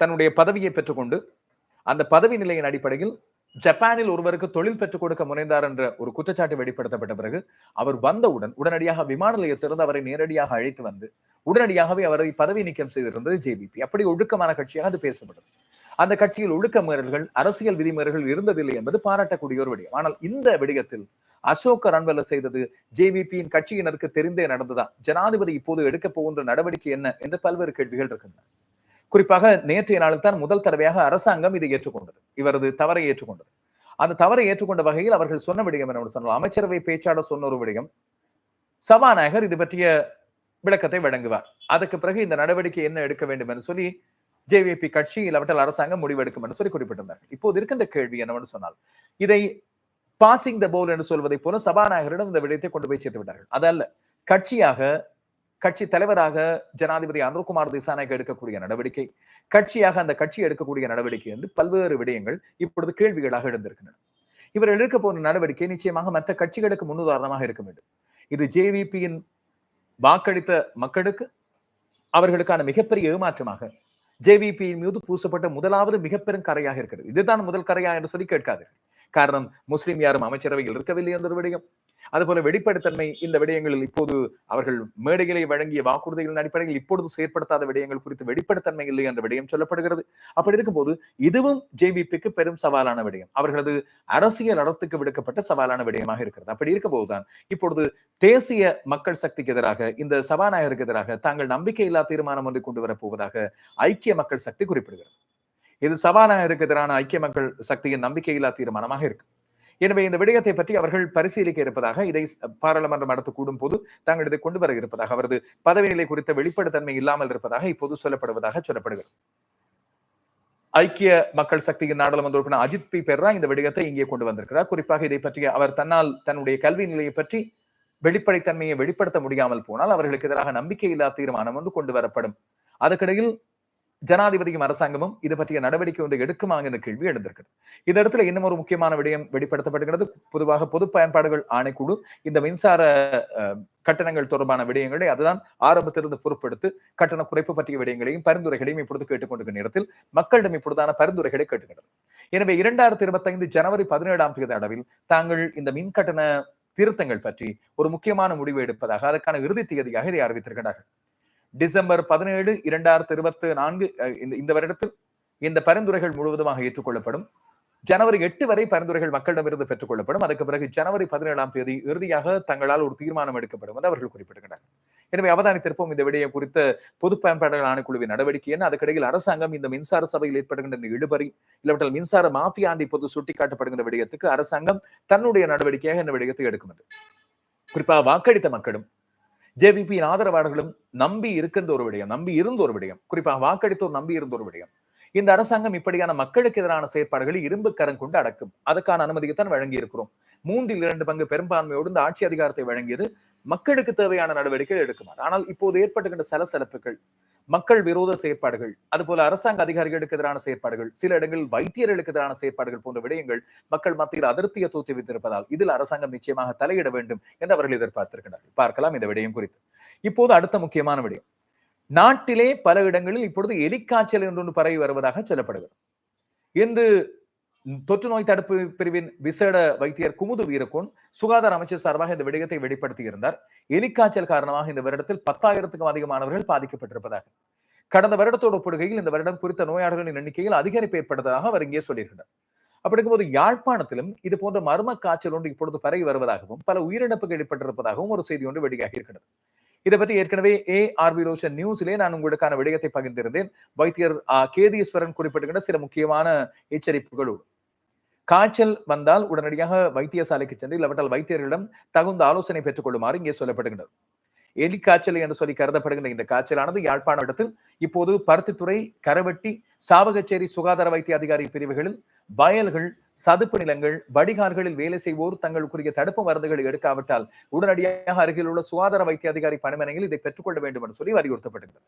தன்னுடைய பதவியை பெற்றுக்கொண்டு அந்த பதவி நிலையின் அடிப்படையில் ஜப்பானில் ஒருவருக்கு தொழில் பெற்றுக் கொடுக்க முனைந்தார் என்ற ஒரு குற்றச்சாட்டு வெளிப்படுத்தப்பட்ட பிறகு அவர் வந்தவுடன் உடனடியாக விமான நிலையத்திலிருந்து அவரை நேரடியாக அழைத்து வந்து உடனடியாகவே அவரை பதவி நீக்கம் செய்திருந்தது ஜேபிபி அப்படி ஒழுக்கமான கட்சியாக அது பேசப்பட்டது. அந்த கட்சியில் ஒழுக்க மீறல்கள் அரசியல் விதிமீறல்கள் இருந்ததில்லை என்பது பாராட்டக்கூடிய ஒரு விடயம். ஆனால் இந்த விடயத்தில் அசோக ரன்வெல்ல செய்தது ஜேவிபியின் கட்சியினருக்கு தெரிந்தே நடந்ததா? ஜனாதிபதி இப்போது எடுக்க போகின்ற நடவடிக்கை என்ன? என்று பல்வேறு கேள்விகள் இருக்கின்றன. குறிப்பாக நேற்றைய நாளில் தான் முதல் தடவையாக அரசாங்கம் இதை ஏற்றுக்கொண்டது. இவரது தவறை ஏற்றுக்கொண்டது. அந்த தவறை ஏற்றுக்கொண்ட வகையில் அவர்கள் சொன்ன விடயம் என்ன சொன்னால் அமைச்சரவை பேச்சாளர் சொன்ன ஒரு விடயம் சபாநாயகர் இது பற்றிய விளக்கத்தை வழங்குவார். அதுக்கு பிறகு இந்த நடவடிக்கை என்ன எடுக்க வேண்டும் என்று சொல்லி ஜேவிபி கட்சி இல்லாவிட்டால் அரசாங்கம் முடிவெடுக்கும் என்று சொல்லி குறிப்பிட்டிருந்தார் இப்போது இருக்கின்ற கேள்வி என்னவென்று சொன்னால் இதை பாசிங் த போல் என்று சொல்வதை போல சபாநாயகரிடம் இந்த விடயத்தை கொண்டு போய் சேர்த்து விட்டார்கள். அதல்ல கட்சியாக கட்சி தலைவராக ஜனாதிபதி அனுர்குமார் திசாநாயக் எடுக்கக்கூடிய நடவடிக்கை கட்சியாக அந்த கட்சி எடுக்கக்கூடிய நடவடிக்கை என்று பல்வேறு விடயங்கள் இப்பொழுது கேள்விகளாக எழுந்திருக்கின்றன. இவர் எடுக்க போன நடவடிக்கை நிச்சயமாக மற்ற கட்சிகளுக்கு முன்னுதாரணமாக இருக்க வேண்டும். இது ஜேவிபியின் வாக்களித்த மக்களுக்கு அவர்களுக்கான மிகப்பெரிய ஏமாற்றமாக ஜேவிபியின் மீது பூசப்பட்ட முதலாவது மிகப்பெரும் கரையாக இருக்கிறது. இதுதான் முதல் கரையா என்று சொல்லி கேட்காதீர்கள். காரணம் முஸ்லிம் யாரும் அமைச்சரவையில் இருக்கவில்லை என்ற ஒரு விடயம். அதுபோல வெளிப்படைத்தன்மை இந்த விடயங்களில் இப்போது அவர்கள் மேடைகளை வழங்கிய வாக்குறுதிகளின் அடிப்படையில் இப்பொழுது செயற்படுத்தாத விடயங்கள் குறித்து வெளிப்படைத்தன்மை இல்லை என்ற விடயம் சொல்லப்படுகிறது. அப்படி இருக்கும்போது இதுவும் ஜேபிபிக்கு பெரும் சவாலான விடயம். அவர்களது அரசியல் அறத்துக்கு விடுக்கப்பட்ட சவாலான விடயமாக இருக்கிறது. அப்படி இருக்க போதுதான் இப்பொழுது தேசிய மக்கள் சக்திக்கு எதிராக இந்த சபாநாயகருக்கு எதிராக தாங்கள் நம்பிக்கையில்லா தீர்மானம் ஒன்றை கொண்டு வரப்போவதாக ஐக்கிய மக்கள் சக்தி குறிப்பிடுகிறது. இது சபாநாயகருக்கு எதிரான ஐக்கிய மக்கள் சக்தியின் நம்பிக்கையில்லா தீர்மானமாக இருக்கு. எனவே இந்த விடயத்தை பற்றி அவர்கள் பரிசீலிக்க இருப்பதாக இதை பாராளுமன்றம் நடத்த கூடும் போது தாங்கள் இதை கொண்டு வர இருப்பதாக அவரது பதவி நிலை குறித்த வெளிப்படைத்தன்மை இல்லாமல் இருப்பதாக இப்போது சொல்லப்படுவதாக சொல்லப்படுகிறது. ஐக்கிய மக்கள் சக்தியின் நாடாளுமன்ற உறுப்பினர் அஜித் பி. பெர்ரா இந்த விடயத்தை இங்கே கொண்டு வந்திருக்கிறார். குறிப்பாக இதை பற்றி அவர் தன்னால் தன்னுடைய கல்வி நிலையை பற்றி வெளிப்படைத்தன்மையை வெளிப்படுத்த முடியாமல் போனால் அவர்களுக்கு எதிராக நம்பிக்கையில்லா தீர்மானம் ஒன்று கொண்டு வரப்படும். அதற்கிடையில் ஜனாதிபதியும் அரசாங்கமும் இது பற்றிய நடவடிக்கை ஒன்று எடுக்குமா என்ற கேள்வி எழுந்திருக்கிறது இந்த இடத்துல இன்னும் ஒரு முக்கியமான விடயம் வெளிப்படுத்தப்படுகிறது. பொதுவாக பொது பயன்பாடுகள் ஆணைக்குழு இந்த மின்சார கட்டணங்கள் தொடர்பான விடயங்களை அதுதான் ஆரம்பத்திலிருந்து பொறுப்படுத்து கட்டண குறைப்பு பற்றிய விடயங்களையும் பரிந்துரைகளையும் இப்பொழுது கேட்டுக்கொண்டிருக்கிற நேரத்தில் மக்களிடம் இப்பொழுதான பரிந்துரைகளை கேட்டுக்கிறது. எனவே இரண்டாயிரத்தி இருபத்தி ஐந்து ஜனவரி பதினேழாம் தேதி அளவில் தாங்கள் இந்த மின் கட்டண திருத்தங்கள் பற்றி ஒரு முக்கியமான முடிவு எடுப்பதாக அதற்கான இறுதி தேதியாக இதை அறிவித்திருக்கிறார்கள். டிசம்பர் பதினேழு இரண்டாயிரத்தி இருபத்தி நான்கு இந்த வருடத்தில் இந்த பரிந்துரைகள் முழுவதுமாக ஏற்றுக்கொள்ளப்படும். ஜனவரி எட்டு வரை பரிந்துரைகள் மக்களிடமிருந்து பெற்றுக் கொள்ளப்படும் அதுக்கு பிறகு ஜனவரி பதினேழாம் தேதி இறுதியாக தங்களால் ஒரு தீர்மானம் எடுக்கப்படும் என்று அவர்கள் குறிப்பிடுகின்றனர். எனவே அவதானித்திருப்போம் இந்த விடயம் குறித்த பொது பயன்பாடுகள் ஆணைக்குழுவின் நடவடிக்கை என்ன? அதுக்கிடையில் அரசாங்கம் இந்த மின்சார சபையில் ஏற்படுகின்ற இழுபறி இல்லாவிட்டால் மின்சார மாஃபியா இப்போது சுட்டிக்காட்டப்படுகின்ற விடயத்துக்கு அரசாங்கம் தன்னுடைய நடவடிக்கையாக இந்த விடயத்தை எடுக்கும் குறிப்பாக வாக்களித்த மக்களும் ஜேபிபியின் ஆதரவாளர்களும் நம்பி இருக்கின்ற ஒரு விடயம் நம்பி இருந்த ஒரு விடயம். குறிப்பாக வாக்களித்தோர் நம்பி இருந்த ஒரு விடயம். இந்த அரசாங்கம் இப்படியான மக்களுக்கு எதிரான செயற்பாடுகளை இரும்பு கரம் கொண்டு அடக்கும். அதுக்கான அனுமதியைத்தான் வழங்கி இருக்கிறோம் மூன்றில் இரண்டு பங்கு பெரும்பான்மையோடு இந்த ஆட்சி அதிகாரத்தை வழங்கியது மக்களுக்கு தேவையான நடவடிக்கை எடுக்குமாறு. ஆனால் இப்போது ஏற்பட்டுகின்ற சலசலப்புகள் மக்கள் விரோத செயற்பாடுகள் அதுபோல அரசாங்க அதிகாரிகளுக்கு எதிரான செயற்பாடுகள் சில இடங்களில் வைத்தியர்களுக்கு எதிரான செயற்பாடுகள் போன்ற விடயங்கள் மக்கள் மத்தியில் அதிருப்தியை தோற்றுவித்திருப்பதால் இதில் அரசாங்கம் நிச்சயமாக தலையிட வேண்டும் என்று அவர்கள் எதிர்பார்த்திருக்கிறார்கள். பார்க்கலாம் இந்த விடயம் குறித்து. இப்போது அடுத்த முக்கியமான விடயம். நாட்டிலே பல இடங்களில் இப்பொழுது எலிக்காய்ச்சல் என்று பரவி வருவதாக சொல்லப்படுகிறது. என்று தொற்று நோய் தடுப்பு பிரிவின் விசேட வைத்தியர் குமுது வீரகோன் சுகாதார அமைச்சர் சார்பாக இந்த விடயத்தை வெளிப்படுத்தியிருந்தார். எலிக்காய்ச்சல் காரணமாக இந்த வருடத்தில் பத்தாயிரத்துக்கும் அதிகமானவர்கள் பாதிக்கப்பட்டிருப்பதாக. கடந்த வருடத்தோடு ஒப்பிடுகையில் இந்த வருடம் குறித்த நோயாளர்களின் எண்ணிக்கையில் அதிகரிப்பு ஏற்பட்டதாக அவர் இங்கே சொல்லியிருக்கிறார். அப்படி இருக்கும்போது யாழ்ப்பாணத்திலும் இது போன்ற மர்ம காய்ச்சல் ஒன்று இப்பொழுது பரவி வருவதாகவும் பல உயிரிழப்புகள் ஏற்பட்டிருப்பதாகவும் ஒரு செய்தி ஒன்று வெளியாகி இருக்கிறது. இதை பற்றி ஏற்கனவே ஏ ஆர் ஆர்பி ரோஷன் நியூஸிலே நான் உங்களுக்கான விடயத்தை பகிர்ந்திருந்தேன். வைத்தியர் கேதீஸ்வரன் குறிப்பிடுகின்ற சில முக்கியமான எச்சரிப்புகளோடு. காய்ச்சல் வந்தால் உடனடியாக வைத்தியசாலைக்கு சென்று இல்லாவிட்டால் வைத்தியர்களிடம் தகுந்த ஆலோசனை பெற்றுக் கொள்ளுமாறு இங்கே சொல்லப்படுகின்றது. எலி காய்ச்சல் என்று சொல்லி கருதப்படுகின்ற இந்த காய்ச்சலானது யாழ்ப்பாண இடத்தில் இப்போது பருத்தித்துறை கரவெட்டி சாவகச்சேரி சுகாதார வைத்திய அதிகாரி பிரிவுகளில் வயல்கள் சதுப்பு நிலங்கள் வடிகால்களில் வேலை செய்வோர் தங்களுக்குரிய தடுப்பு மருந்துகளை எடுக்காவிட்டால் உடனடியாக அருகில் உள்ள சுகாதார வைத்திய அதிகாரி பணிமனையில் இதை பெற்றுக்கொள்ள வேண்டும் என்று சொல்லி வலியுறுத்தப்பட்டிருந்தது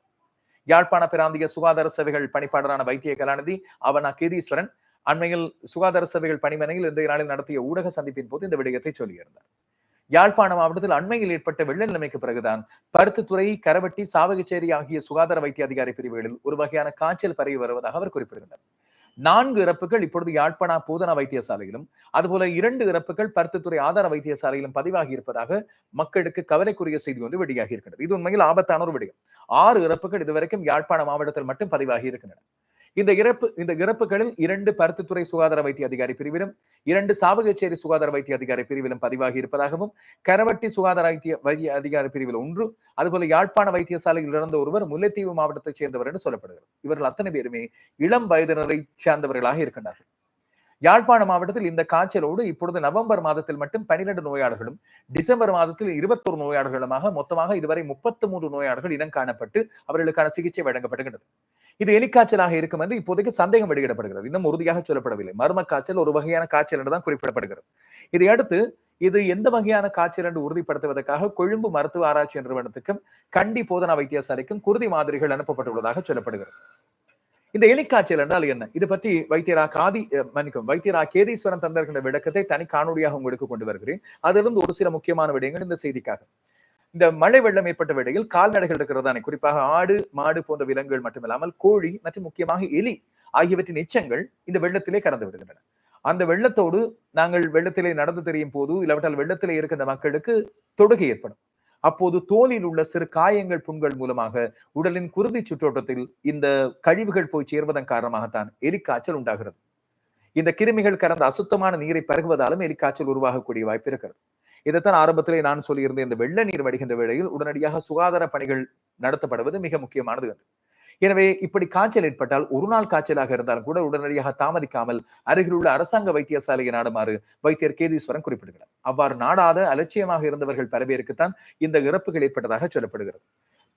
யாழ்ப்பாண பிராந்திய சுகாதார சேவைகள் பணிப்பாளரான வைத்திய கலாநிதி அவனா கீதீஸ்வரன் அண்மையில் சுகாதார சேவைகள் பணிமனையில் இன்றைய நாளில் நடத்திய ஊடக சந்திப்பின் போது இந்த விடயத்தை சொல்லியிருந்தார். யாழ்ப்பாண மாவட்டத்தில் அண்மையில் ஏற்பட்ட வெள்ள நிலைமைக்கு பிறகுதான் பருத்துத்துறை கரவட்டி சாவகச்சேரி ஆகிய சுகாதார வைத்திய அதிகாரி பிரிவுகளில் ஒரு வகையான காய்ச்சல் பரவி வருவதாக அவர் குறிப்பிடுகிறார் நான்கு இறப்புகள் இப்பொழுது யாழ்ப்பாண போதனா வைத்தியசாலையிலும் அதுபோல இரண்டு இறப்புகள் பருத்துத்துறை ஆதார வைத்தியசாலையிலும் பதிவாகி இருப்பதாக மக்களுக்கு கவலைக்குரிய செய்தி ஒன்று வெளியாகி இருக்கிறது இது உண்மையில் ஆபத்தான ஒரு விடயம். ஆறு இறப்புகள் இதுவரைக்கும் யாழ்ப்பாண மாவட்டத்தில் மட்டும் பதிவாகி இருக்கின்றன. இந்த இறப்பு இந்த இறப்புகளில் இரண்டு பருத்தித்துறை சுகாதார வைத்திய அதிகாரி பிரிவிலும் இரண்டு சாவகச்சேரி சுகாதார வைத்திய அதிகாரி பிரிவிலும் பதிவாகி இருப்பதாகவும் கரவட்டி சுகாதார வைத்திய வைத்திய அதிகாரி பிரிவில் ஒன்று அதுபோல யாழ்ப்பாண வைத்தியசாலையில் இறந்த ஒருவர் முல்லைத்தீவு மாவட்டத்தைச் சேர்ந்தவர் என்று சொல்லப்படுகிறது. இவர்கள் அத்தனை பேருமே இளம் வயதினரை சேர்ந்தவர்களாக இருக்கின்றார்கள். யாழ்ப்பாண மாவட்டத்தில் இந்த காய்ச்சலோடு இப்பொழுது நவம்பர் மாதத்தில் மட்டும் பனிரெண்டு நோயாளர்களும் டிசம்பர் மாதத்தில் இருபத்தொரு நோயாளர்களுமாக மொத்தமாக இதுவரை முப்பத்தி மூன்று நோயாளர்கள் இனம் காணப்பட்டு அவர்களுக்கான சிகிச்சை வழங்கப்படுகிறது இது எலிக்காய்ச்சலாக இருக்கும் என்று இப்போதைக்கு சந்தேகம் வெளியிடப்படுகிறது. இன்னும் உறுதியாக சொல்லப்படவில்லை. மர்ம காய்ச்சல் ஒரு வகையான காய்ச்சல் என்றுதான் குறிப்பிடப்படுகிறது. இதையடுத்து இது எந்த வகையான காய்ச்சல் என்று உறுதிப்படுத்துவதற்காக கொழும்பு மருத்துவ ஆராய்ச்சி நிறுவனத்துக்கும் கண்டி போதனா வைத்தியசாலைக்கும் குருதி மாதிரிகள் அனுப்பப்பட்டுள்ளதாக சொல்லப்படுகிறது. இந்த எலிக்காய்ச்சல் என்றால் என்ன? இது பற்றி வைத்தியரா காதி மன்னிக்கும் வைத்தியரா கேதீஸ்வரன் தந்திருக்கின்ற விளக்கத்தை தனி காணொலியாக உங்களுக்கு கொண்டு வருகிறேன். அதிலிருந்து ஒரு சில முக்கியமான விடயங்கள் இந்த செய்திக்காக. இந்த மழை வெள்ளம் ஏற்பட்ட வேளையில் கால்நடைகள் இருக்கிறதானே குறிப்பாக ஆடு மாடு போன்ற விலங்குகள் மட்டுமில்லாமல் கோழி மற்றும் முக்கியமாக எலி ஆகியவற்றின் எச்சங்கள் இந்த வெள்ளத்திலே கறந்து விடுகின்றன. அந்த வெள்ளத்தோடு நாங்கள் வெள்ளத்திலே நடந்து தெரியும் போது இல்லாவிட்டால் வெள்ளத்திலே இருக்கின்ற மக்களுக்கு தொடுகை ஏற்படும். அப்போது தோலில் உள்ள சிறு காயங்கள் புண்கள் மூலமாக உடலின் குருதி சுற்றோட்டத்தில் இந்த கழிவுகள் போய் சேர்வதன் காரணமாகத்தான் எலிக்காய்ச்சல் உண்டாகிறது. இந்த கிருமிகள் கறந்த அசுத்தமான நீரை பருகுவதாலும் எலிக்காய்ச்சல் உருவாகக்கூடிய வாய்ப்பு இருக்கிறது. இதைத்தான் ஆரம்பத்திலே நான் சொல்லியிருந்தேன். இந்த வெள்ள நீர் வடிகின்ற வேளையில் உடனடியாக சுகாதார பணிகள் நடத்தப்படுவது மிக முக்கியமானது என்று. எனவே இப்படி காய்ச்சல் ஏற்பட்டால் ஒரு நாள் காய்ச்சலாக இருந்தாலும் கூட உடனடியாக தாமதிக்காமல் அருகில் உள்ள அரசாங்க வைத்தியசாலையை நாடுமாறு வைத்தியர் கேதீஸ்வரன் குறிப்பிடுகிறார். அவ்வாறு நாடாத அலட்சியமாக இருந்தவர்கள் பல பேருக்குத்தான் இந்த இறப்புகள் ஏற்பட்டதாக சொல்லப்படுகிறது.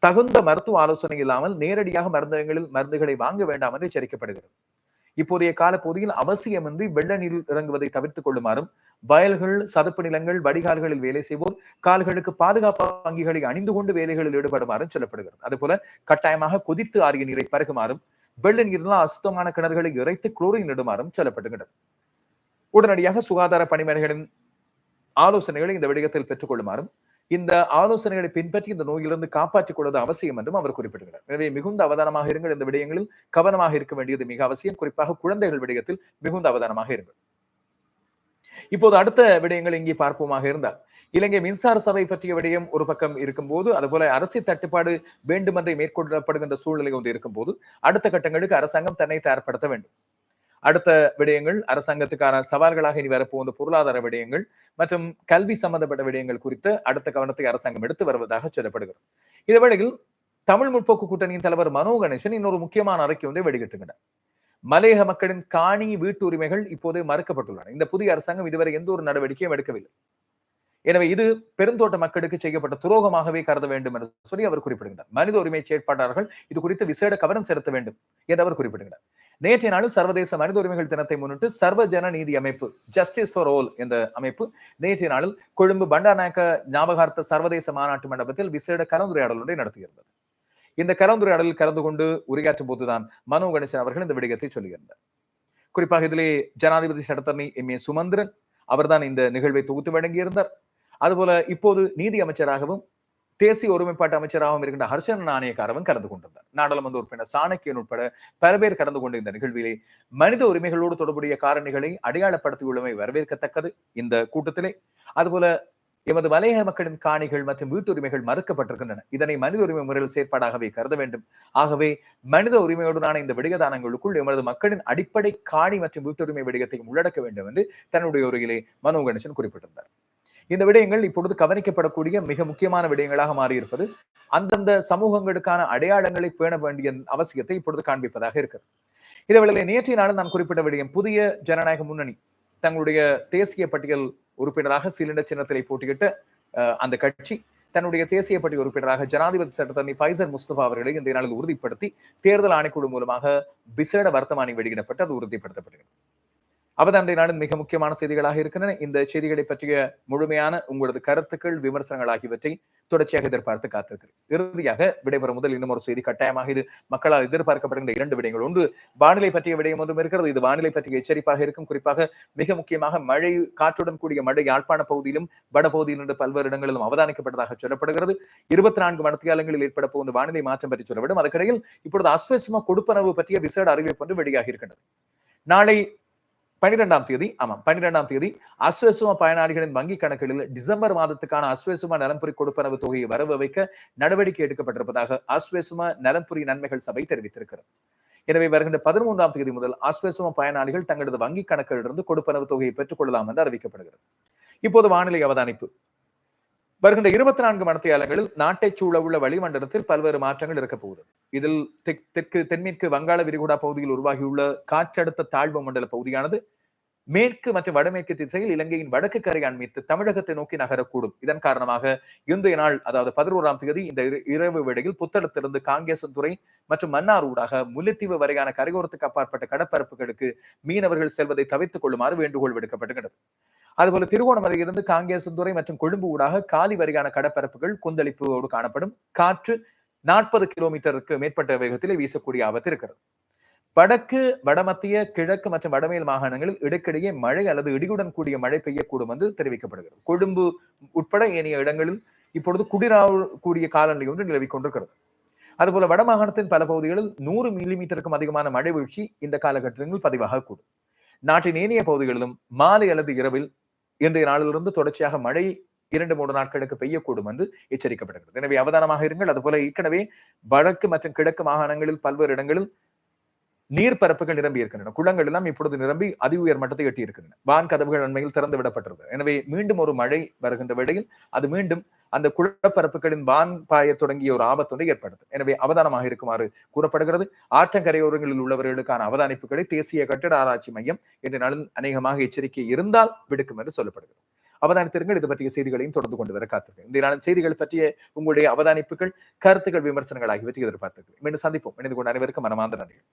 தகுந்த மருத்துவ ஆலோசனை இல்லாமல் நேரடியாக மருந்தகங்களில் மருந்துகளை வாங்க வேண்டாம் என்று எச்சரிக்கப்படுகிறது. இப்போதைய காலப்பகுதியில் அவசியமின்றி வெள்ள நீரில் இறங்குவதை தவிர்த்துக் கொள்ளுமாறும் வயல்கள் சதுப்பு நிலங்கள் வடிகால்களில் வேலை செய்வோர் கால்களுக்கு பாதுகாப்பு வங்கிகளை அணிந்து கொண்டு வேலைகளில் ஈடுபடுமாறும் சொல்லப்படுகிறது. அதுபோல கட்டாயமாக கொதித்து ஆறிய நீரை பருகுமாறும் வெள்ள நீரினால் அசுத்தமான கிணறுகளை இறைத்து குளோரின் இடுமாறும் சொல்லப்படுகிறது உடனடியாக சுகாதார பணிமனைகளின் ஆலோசனைகளை இந்த விடயத்தில் பெற்றுக் கொள்ளுமாறும் இந்த ஆலோசனைகளை பின்பற்றி இந்த நோயிலிருந்து காப்பாற்றிக் கொள்வது அவசியம் என்றும் அவர் குறிப்பிடுகிறார். எனவே மிகுந்த அவதானமாக இருங்கள் இந்த விடயங்களில். கவனமாக இருக்க வேண்டியது மிக அவசியம். குறிப்பாக குழந்தைகள் விடயத்தில் மிகுந்த அவதானமாக இருங்கள். இப்போது அடுத்த விடயங்கள் இங்கே பார்ப்போமாக இருந்தால் இலங்கை மின்சார சபை பற்றிய விடயம் ஒரு பக்கம் இருக்கும்போது அதுபோல அரசியல் தட்டுப்பாடு வேண்டுமென்றே மேற்கொள்ளப்படுகின்ற சூழ்நிலை ஒன்று இருக்கும்போது அடுத்த கட்டங்களுக்கு அரசாங்கம் தன்னை தயார்படுத்த வேண்டும். அடுத்த விடயங்கள் அரசாங்கத்துக்கான சவால்களாக இனி வரப்போகுந்த பொருளாதார விடயங்கள் மற்றும் கல்வி சம்பந்தப்பட்ட விடயங்கள் குறித்து அடுத்த கவனத்தை அரசாங்கம் எடுத்து வருவதாக சொல்லப்படுகிறது. இதேவேளையில் தமிழ் முற்போக்கு கூட்டணியின் தலைவர் மனோ கணேசன் இன்னொரு முக்கியமான அறிக்கை ஒன்றை வெளியிட்டுகின்றனர் மலையக மக்களின் காணி வீட்டு உரிமைகள் இப்போது மறுக்கப்பட்டுள்ளன. இந்த புதிய அரசாங்கம் இதுவரை எந்த ஒரு நடவடிக்கையும் எடுக்கவில்லை. எனவே இது பெருந்தோட்ட மக்களுக்கு செய்யப்பட்ட துரோகமாகவே கருத வேண்டும் என்று சொல்லி அவர் குறிப்பிடுகிறார். மனித உரிமை செயற்பாட்டாளர்கள் இது குறித்து விசேட கவனம் செலுத்த வேண்டும் என்று அவர் குறிப்பிடுகிறார். நேற்றைய நாளில் சர்வதேச மனித உரிமைகள் தினத்தை முன்னிட்டு சர்வ ஜன நீதி அமைப்பு ஜஸ்டிஸ் ஃபார் ஆல் என்ற அமைப்பு நேற்றைய நாளில் கொழும்பு பண்டாநாயக்க ஞாபகார்த்த சர்வதேச மாநாட்டு மண்டபத்தில் விசேட கலந்துரையாடல் ஒன்றை நடத்தியிருந்தது. இந்த கலந்துரையாடலில் கலந்து கொண்டு உரையாற்றும் போதுதான் மனோ கணேசன் அவர்கள் இந்த விடயத்தை சொல்லியிருந்தார். குறிப்பாக இதிலே ஜனாதிபதி சட்டத்தரணி எம் ஏ சுமந்திரன் அவர்தான் இந்த நிகழ்வை தொகுத்து வழங்கியிருந்தார். அதுபோல இப்போது நீதி அமைச்சராகவும் தேசிய ஒருமைப்பாட்டு அமைச்சராகவும் இருக்கின்ற ஹர்ஷன் நாணயக்காரவன் கலந்து கொண்டிருந்தார். நாடாளுமன்ற உறுப்பினர் சாணக்கியன் உட்பட பல பேர் கலந்து கொண்ட இந்த நிகழ்விலே மனித உரிமைகளோடு தொடர்புடைய காரணிகளை அடையாளப்படுத்தியுள்ளமை வரவேற்கத்தக்கது இந்த கூட்டத்திலே. அதுபோல எமது மலையக மக்களின் காணிகள் மற்றும் வீட்டுரிமைகள் மறுக்கப்பட்டிருக்கின்றன. இதனை மனித உரிமை முறையில் செயற்பாடாகவே கருத வேண்டும். ஆகவே மனித உரிமையுடனான இந்த விடயதானங்களுக்குள் எமது மக்களின் அடிப்படை காணி மற்றும் வீட்டுரிமை விடயத்தையும் உள்ளடக்க வேண்டும் என்று தன்னுடைய உரையிலே மனோ கணேசன் குறிப்பிட்டிருந்தார். இந்த விடயங்கள் இப்பொழுது கவனிக்கப்படக்கூடிய மிக முக்கியமான விடயங்களாக மாறியிருப்பது அந்தந்த சமூகங்களுக்கான அடையாளங்களை பேண வேண்டிய அவசியத்தை இப்பொழுது காண்பிப்பதாக இருக்கிறது. இதேவேளை நேற்றைய நாளில் நான் குறிப்பிட்ட விடயம் புதிய ஜனநாயக முன்னணி தங்களுடைய தேசிய பட்டியல் உறுப்பினராக சிலிண்டர் சின்னத்திலே போட்டியிட்ட அந்த கட்சி தன்னுடைய தேசிய பட்டி உறுப்பினராக ஜனாதிபதி சட்டத்தரணி ஃபைசர் முஸ்தபா அவர்களை இந்த நாளில் உறுதிப்படுத்தி தேர்தல் ஆணைக்குழு மூலமாக விசேட வர்த்தமானி வெளியிடப்பட்டு அது உறுதிப்படுத்தப்படுகிறது. அவதாண்டை நாளின் மிக முக்கியமான செய்திகளாக இருக்கின்றன. இந்த செய்திகளை பற்றிய முழுமையான உங்களது கருத்துக்கள் விமர்சனங்கள் ஆகியவற்றை தொடர்ச்சியாக எதிர்பார்த்து காத்திருக்கிறேன். இறுதியாக விடைபெறும் முதல் இன்னும் ஒரு செய்தி கட்டாயமாக இது. மக்களால் எதிர்பார்க்கப்படுகின்ற இரண்டு விடயங்கள் ஒன்று வானிலை பற்றிய விடயம் ஒன்றும் இருக்கிறது. இது வானிலை பற்றிய எச்சரிப்பாக இருக்கும். குறிப்பாக மிக முக்கியமாக மழை காற்றுடன் கூடிய மழை யாழ்ப்பாண பகுதியிலும் வடபகுதியில் இருந்து பல்வேறு இடங்களிலும் அவதானிக்கப்பட்டதாக சொல்லப்படுகிறது. இருபத்தி நான்கு மணத்தியாலங்களில் ஏற்பட போகும் வானிலை மாற்றம் பற்றி சொல்லப்படும் அதற்கிடையில் இப்பொழுது அஸ்வசும கொடுப்பனவு பற்றிய விசேட அறிவிப்பு ஒன்று வெளியாகி இருக்கின்றது. நாளை பன்னிரெண்டாம் தேதி ஆமாம் பன்னிரெண்டாம் தேதி அஸ்வசும பயனாளிகளின் வங்கி கணக்குகளில் டிசம்பர் மாதத்துக்கான அஸ்வசும நலன்புரி கொடுப்பனவு தொகையை வரவு வைக்க நடவடிக்கை எடுக்கப்பட்டிருப்பதாக அஸ்வசும நலன்புரி நன்மைகள் சபை தெரிவித்திருக்கிறது. எனவே வருகின்ற பதிமூன்றாம் தேதி முதல் அஸ்வசும பயனாளிகள் தங்களது வங்கி கணக்கிலிருந்து கொடுப்பனவு தொகையை பெற்றுக் கொள்ளலாம் என்று அறிவிக்கப்படுகிறது. இப்போது வானிலை அவதானிப்பு. வருகின்ற இருபத்தி நான்கு மணத்தியாலங்களில் நாட்டை சூழ உள்ள வளிமண்டலத்தில் பல்வேறு மாற்றங்கள் இருக்க போகுது. இதில் தெற்கு தென்மேற்கு வங்காள விரிகுடா பகுதியில் உருவாகியுள்ள காற்றழுத்த தாழ்வு மண்டல பகுதியானது மேற்கு மற்றும் வடமேற்கு திசையில் இலங்கையின் வடக்கு கரையான் மீது தமிழகத்தை நோக்கி நகரக்கூடும். இதன் காரணமாக இன்றைய நாள் அதாவது பதினோராம் தேதி இந்த இரவு வேளையில் புத்தளத்திலிருந்து காங்கேசன்துறை மற்றும் மன்னார் ஊடாக முல்லைத்தீவு வரையான கரையோரத்துக்கு அப்பாற்பட்ட கடற்பரப்புகளுக்கு மீனவர்கள் செல்வதை தவிர்த்துக் கொள்ளுமாறு வேண்டுகோள் விடுக்கப்படுகிறது அதுபோல திருகோணமலையிலிருந்து காங்கேசந்துறை மற்றும் கொழும்பு ஊடாக காலி வரையான கடப்பரப்புகள் கொந்தளிப்போடு காணப்படும். காற்று நாற்பது கிலோமீட்டருக்கு மேற்பட்ட வேகத்திலே வீசக்கூடிய ஆபத்து இருக்கிறது. வடக்கு வடமத்திய கிழக்கு மற்றும் வடமேல் மாகாணங்களில் இடைக்கிடையே மழை அல்லது இடியுடன் கூடிய மழை பெய்யக்கூடும் என்று தெரிவிக்கப்படுகிறது. கொழும்பு உட்பட ஏனைய இடங்களில் இப்பொழுது குடிராவ கூடிய காலநிலை ஒன்று நிலவிக் கொண்டிருக்கிறது. அதுபோல வடமாகாணத்தின் பல பகுதிகளில் நூறு மில்லிமீட்டருக்கும் அதிகமான மழை வீழ்ச்சி இந்த காலகட்டங்களில் பதிவாகக்கூடும். நாட்டின் ஏனைய பகுதிகளிலும் மாலை அல்லது இரவில் இன்றைய நாளிலிருந்து தொடர்ச்சியாக மழை இரண்டு மூன்று நாட்களுக்கு பெய்யக்கூடும் என்று எச்சரிக்கப்படுகிறது. எனவே அவதானமாக இருங்கள். அதுபோல ஏற்கனவே வடக்கு மற்றும் கிழக்கு மாகாணங்களில் பல்வேறு இடங்களில் நீர்ப்பரப்புகள் நிரம்பி இருக்கின்றன. குளங்கள் எல்லாம் இப்பொழுது நிரம்பி அதி உயர் மட்டத்தை எட்டி இருக்கின்றன வான் கதவுகள் அண்மையில் திறந்து விடப்பட்டிருந்தது எனவே மீண்டும் ஒரு மழை வருகின்ற வேளையில் அது மீண்டும் அந்த குழப்பரப்புகளின் வான் பாய தொடங்கிய ஒரு ஆபத்தொடைய ஏற்படுது. எனவே அவதானமாக இருக்குமாறு கூறப்படுகிறது. ஆற்றங்கரையோரங்களில் உள்ளவர்களுக்கான அவதானிப்புகளை தேசிய கட்டிட ஆராய்ச்சி மையம் என்ற நாளில் அநேகமாக எச்சரிக்கை இருந்தால் விடுக்கும் என்று சொல்லப்படுகிறது. அவதானித்திருங்கள். இது பற்றிய செய்திகளையும் தொடர்ந்து கொண்டு வர காத்திருக்கேன் இந்த நாளின் செய்திகள் பற்றிய உங்களுடைய அவதானிப்புகள் கருத்துக்கள் விமர்சனங்கள் ஆகியவற்றை எதிர்பார்த்திருக்கிறேன் மீண்டும் சந்திப்போம். இணைந்து கொண்ட அனைவருக்கும் மனமார்ந்த நன்றிகள்.